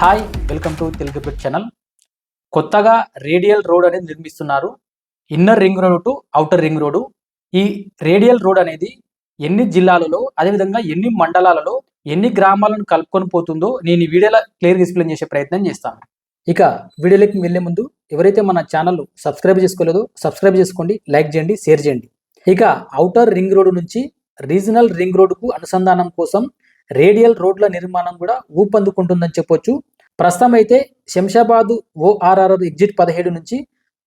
Hi welcome to Telugu bit channel. కొత్తగా radial road అనేది నిర్మిస్తున్నారు. Inner ring road to outer ring road. ఈ radial road అనేది ఎన్ని జిల్లాలలో అదేవిధంగా ఎన్ని మండలాలలో ఎన్ని గ్రామాలను కలుపుకొని పోతుందో నేను ఈ వీడియోలో క్లియర్గా ఎక్స్ప్లెయిన్ చేసే ప్రయత్నం చేస్తాను. ఇక వీడియోలోకి వెళ్ళే ముందు ఎవరైతే మన ఛానల్ సబ్స్క్రైబ్ చేసుకోలేదో సబ్స్క్రైబ్ చేసుకోండి లైక్ చేయండి షేర్ చేయండి. ఇక అవుటర్ రింగ్ రోడ్ నుంచి రీజనల్ రింగ్ రోడ్డుకు అనుసంధానం కోసం రేడియల్ రోడ్ల నిర్మాణం కూడా ఊపందుకుంటుందని చెప్పొచ్చు. ప్రస్తుతం అయితే శంషాబాదు ఓఆర్ఆర్ ఎగ్జిట్ పదిహేడు నుంచి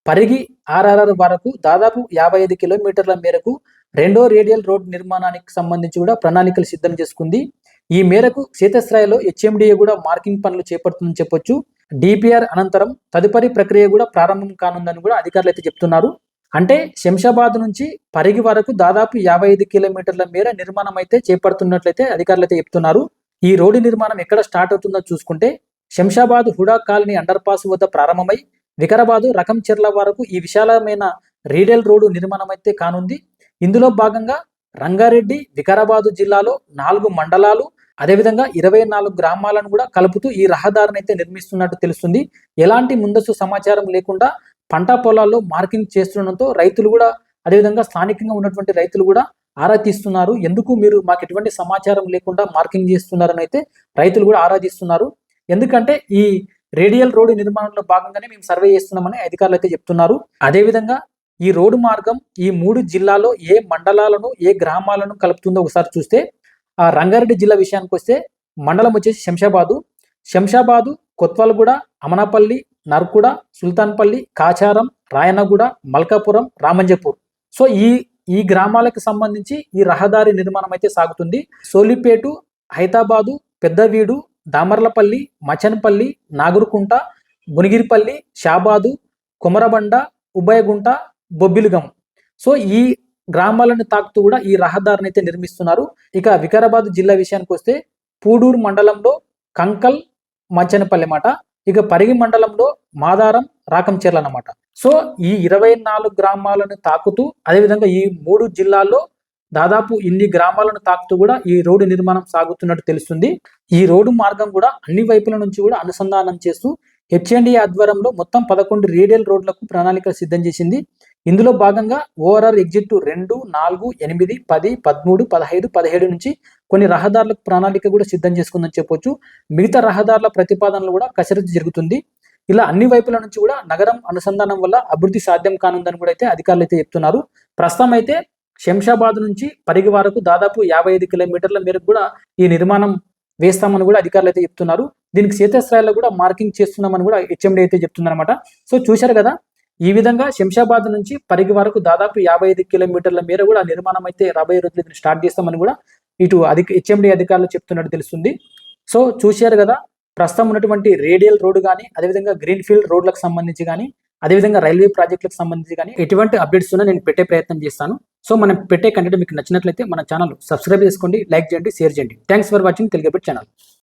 పరిగి ఆర్ఆర్ఆర్ వరకు దాదాపు యాభై ఐదు కిలోమీటర్ల మేరకు రెండో రేడియల్ రోడ్ నిర్మాణానికి సంబంధించి కూడా ప్రణాళికలు సిద్ధం చేసుకుంది. ఈ మేరకు క్షేత్రస్థాయిలో హెచ్ఎండిఏ కూడా మార్కింగ్ పనులు చేపడుతుందని చెప్పొచ్చు. డిపిఆర్ అనంతరం తదుపరి ప్రక్రియ కూడా ప్రారంభం కానుందని కూడా అధికారులు అయితే చెప్తున్నారు. అంటే శంషాబాద్ నుంచి పరిగి వరకు దాదాపు యాభై ఐదు కిలోమీటర్ల మేర నిర్మాణం అయితే చేపడుతున్నట్లయితే అధికారులు అయితే చెప్తున్నారు. ఈ రోడ్డు నిర్మాణం ఎక్కడ స్టార్ట్ అవుతుందో చూసుకుంటే Shamshabad HUDA colony underpass వద్ద ప్రారంభమై వికారాబాదు రకం చెర్ల వరకు ఈ విశాలమైన రీడెల్ రోడ్డు నిర్మాణం అయితే కానుంది. ఇందులో భాగంగా రంగారెడ్డి వికారాబాదు జిల్లాలో నాలుగు మండలాలు అదేవిధంగా ఇరవై నాలుగు గ్రామాలను కూడా కలుపుతూ ఈ రహదారిని అయితే నిర్మిస్తున్నట్టు తెలుస్తుంది. ఎలాంటి ముందస్తు సమాచారం లేకుండా పంట పొలాల్లో మార్కింగ్ చేస్తుండడంతో రైతులు కూడా అదేవిధంగా స్థానికంగా ఉన్నటువంటి రైతులు కూడా ఆరా తీస్తున్నారు. ఎందుకు మీరు మాకు ఎటువంటి సమాచారం లేకుండా మార్కింగ్ చేస్తున్నారని అయితే రైతులు కూడా ఆరాధిస్తున్నారు ఎందుకంటే ఈ రేడియల్ రోడ్డు నిర్మాణంలో భాగంగానే మేము సర్వే చేస్తున్నామని అధికారులు అయితే చెప్తున్నారు. అదేవిధంగా ఈ రోడ్డు మార్గం ఈ మూడు జిల్లాలో ఏ మండలాలను ఏ గ్రామాలను కలుపుతుందో ఒకసారి చూస్తే ఆ రంగారెడ్డి జిల్లా విషయానికి వస్తే మండలం వచ్చేసి శంషాబాదు. శంషాబాదు కొత్వాలగూడ అమనాపల్లి నర్కుడ సుల్తాన్పల్లి కాచారం రాయనగూడ మల్కాపురం రామంజపూర్. సో ఈ ఈ గ్రామాలకు సంబంధించి ఈ రహదారి నిర్మాణం అయితే సాగుతుంది. సోలిపేటు హైదరాబాదు పెద్దవీడు దామర్లపల్లి మచన్పల్లి నాగురుకుంట గునిగిరిపల్లి షాబాదు కుమరబండ ఉభయగుంట బొబ్బిలిగం. సో ఈ గ్రామాలను తాకుతూ కూడా ఈ రహదారిని అయితే నిర్మిస్తున్నారు. ఇక వికారాబాద్ జిల్లా విషయానికి వస్తే పూడూరు మండలంలో కంకల్ మంచనపల్లి మాట ఇక పరిగి మండలంలో మాదారం రాకంచెర్ల అనమాట సో ఈ ఇరవై నాలుగు గ్రామాలను తాకుతూ అదేవిధంగా ఈ మూడు జిల్లాల్లో దాదాపు ఇన్ని గ్రామాలను తాకుతూ కూడా ఈ రోడ్డు నిర్మాణం సాగుతున్నట్టు తెలుస్తుంది. ఈ రోడ్డు మార్గం కూడా అన్ని వైపుల నుంచి కూడా అనుసంధానం చేస్తూ హెచ్ఎండి ఆధ్వర్యంలో మొత్తం పదకొండు రేడియల్ రోడ్లకు ప్రణాళిక సిద్ధం చేసింది. ఇందులో భాగంగా ఓఆర్ఆర్ ఎగ్జిట్ రెండు నాలుగు ఎనిమిది పది పదమూడు పదహైదు పదిహేడు నుంచి కొన్ని రహదారుల ప్రణాళిక కూడా సిద్ధం చేసుకుందని చెప్పొచ్చు. మిగతా రహదారుల ప్రతిపాదనలు కూడా కసరత్తు జరుగుతుంది. ఇలా అన్ని వైపుల నుంచి కూడా నగరం అనుసంధానం వల్ల అభివృద్ధి సాధ్యం కానుందని కూడా అయితే అధికారులు అయితే చెప్తున్నారు. ప్రస్తుతం అయితే శంషాబాద్ నుంచి పరిగి వరకు దాదాపు యాభై ఐదు కిలోమీటర్ల మేరకు కూడా ఈ నిర్మాణం వేస్తామని కూడా అధికారులు అయితే చెప్తున్నారు. దీనికి క్షేత్రస్థాయిలో కూడా మార్కింగ్ చేస్తున్నామని కూడా హెచ్ఎండి అయితే చెప్తుందన్నమాట. సో చూశారు కదా ఈ విధంగా శంషాబాద్ నుంచి పరిగి వరకు దాదాపు యాభై ఐదు కిలోమీటర్ల మేర కూడా నిర్మాణం అయితే రాబోయే రోజులు దీన్ని స్టార్ట్ చేస్తామని కూడా ఇటు అధిక హెచ్ఎండి అధికారులు చెప్తున్నట్టు తెలుస్తుంది. సో చూశారు కదా ప్రస్తుతం ఉన్నటువంటి రేడియల్ రోడ్డు కానీ అదేవిధంగా గ్రీన్ ఫీల్డ్ రోడ్లకు సంబంధించి కానీ అదేవిధంగా రైల్వే ప్రాజెక్టులకు సంబంధించి కానీ ఎటువంటి అప్డేట్స్ ఉన్నా నేను పెట్టే ప్రయత్నం చేస్తాను. సో మనం పెట్టే కంటెంట్ మీకు నచ్చినట్లయితే మన ఛానల్ సబ్స్క్రైబ్ చేసుకోండి లైక్ చేయండి షేర్ చేయండి. Thanks for watching Telugu channel